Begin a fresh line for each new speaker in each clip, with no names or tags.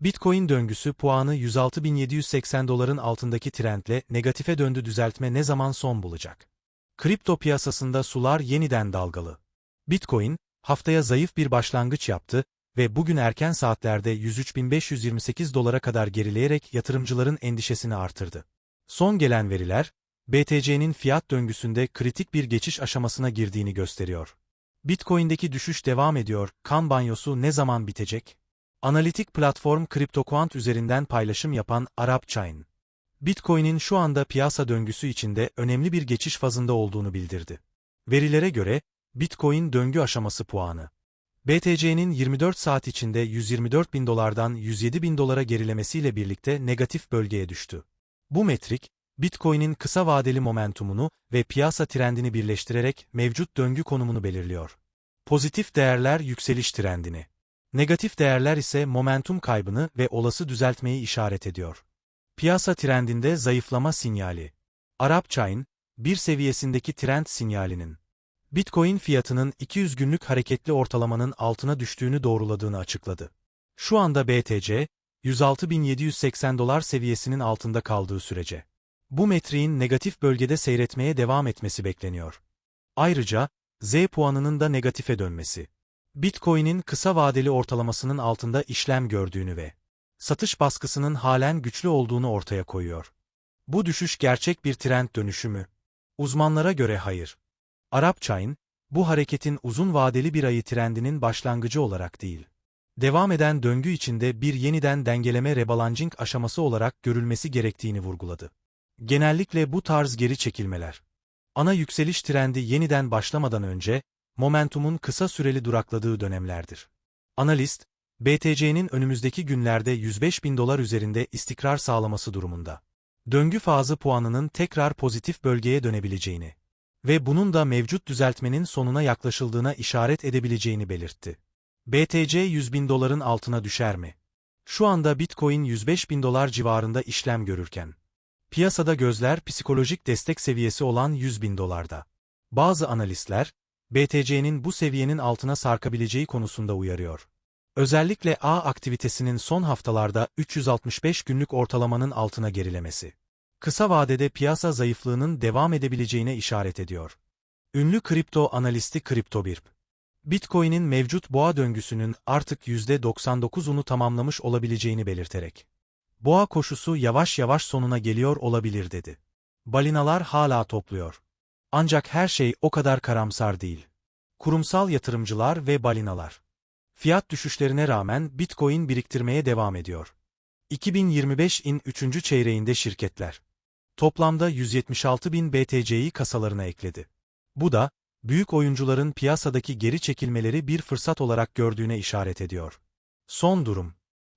Bitcoin döngüsü puanı 106.780 doların altındaki trendle negatife döndü düzeltme ne zaman son bulacak? Kripto piyasasında sular yeniden dalgalı. Bitcoin, haftaya zayıf bir başlangıç yaptı ve bugün erken saatlerde 103.528 dolara kadar gerileyerek yatırımcıların endişesini artırdı. Son gelen veriler, BTC'nin fiyat döngüsünde kritik bir geçiş aşamasına girdiğini gösteriyor. Bitcoin'deki düşüş devam ediyor, kan banyosu ne zaman bitecek? Analitik platform CryptoQuant üzerinden paylaşım yapan Arap Chain, Bitcoin'in şu anda piyasa döngüsü içinde önemli bir geçiş fazında olduğunu bildirdi. Verilere göre, Bitcoin döngü aşaması puanı. BTC'nin 24 saat içinde 124 bin dolardan 107 bin dolara gerilemesiyle birlikte negatif bölgeye düştü. Bu metrik, Bitcoin'in kısa vadeli momentumunu ve piyasa trendini birleştirerek mevcut döngü konumunu belirliyor. Pozitif değerler yükseliş trendini. Negatif değerler ise momentum kaybını ve olası düzeltmeyi işaret ediyor. Piyasa trendinde zayıflama sinyali. Arap Chain, bir seviyesindeki trend sinyalinin. Bitcoin fiyatının 200 günlük hareketli ortalamanın altına düştüğünü doğruladığını açıkladı. Şu anda BTC, 106.780 dolar seviyesinin altında kaldığı sürece. Bu metriğin negatif bölgede seyretmeye devam etmesi bekleniyor. Ayrıca, Z puanının da negatife dönmesi. Bitcoin'in kısa vadeli ortalamasının altında işlem gördüğünü ve satış baskısının halen güçlü olduğunu ortaya koyuyor. Bu düşüş gerçek bir trend dönüşü mü? Uzmanlara göre hayır. Arap Chain, bu hareketin uzun vadeli bir ayı trendinin başlangıcı olarak değil, devam eden döngü içinde bir yeniden dengeleme rebalancing aşaması olarak görülmesi gerektiğini vurguladı. Genellikle bu tarz geri çekilmeler, ana yükseliş trendi yeniden başlamadan önce, momentumun kısa süreli durakladığı dönemlerdir. Analist, BTC'nin önümüzdeki günlerde 105 bin dolar üzerinde istikrar sağlaması durumunda. Döngü fazı puanının tekrar pozitif bölgeye dönebileceğini ve bunun da mevcut düzeltmenin sonuna yaklaşıldığına işaret edebileceğini belirtti. BTC 100 bin doların altına düşer mi? Şu anda Bitcoin 105 bin dolar civarında işlem görürken, piyasada gözler psikolojik destek seviyesi olan 100 bin dolarda. Bazı analistler, BTC'nin bu seviyenin altına sarkabileceği konusunda uyarıyor. Özellikle A aktivitesinin son haftalarda 365 günlük ortalamanın altına gerilemesi. Kısa vadede piyasa zayıflığının devam edebileceğine işaret ediyor. Ünlü kripto analisti CryptoBirp, Bitcoin'in mevcut boğa döngüsünün artık %99'unu tamamlamış olabileceğini belirterek, boğa koşusu yavaş yavaş sonuna geliyor olabilir dedi. Balinalar hala topluyor. Ancak her şey o kadar karamsar değil. Kurumsal yatırımcılar ve balinalar. Fiyat düşüşlerine rağmen Bitcoin biriktirmeye devam ediyor. 2025'in 3. çeyreğinde şirketler toplamda 176 bin BTC'yi kasalarına ekledi. Bu da, büyük oyuncuların piyasadaki geri çekilmeleri bir fırsat olarak gördüğüne işaret ediyor. Son durum.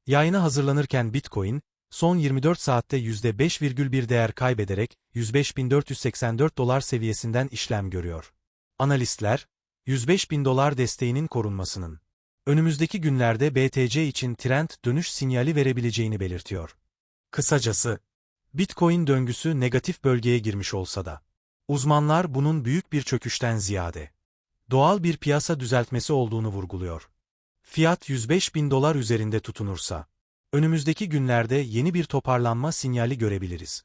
Yayına hazırlanırken Bitcoin, son 24 saatte %5,1 değer kaybederek 105.484 dolar seviyesinden işlem görüyor. Analistler, 105 bin dolar desteğinin korunmasının, önümüzdeki günlerde BTC için trend dönüş sinyali verebileceğini belirtiyor. Kısacası, Bitcoin döngüsü negatif bölgeye girmiş olsa da, uzmanlar bunun büyük bir çöküşten ziyade, doğal bir piyasa düzeltmesi olduğunu vurguluyor. Fiyat 105 bin dolar üzerinde tutunursa, önümüzdeki günlerde yeni bir toparlanma sinyali görebiliriz.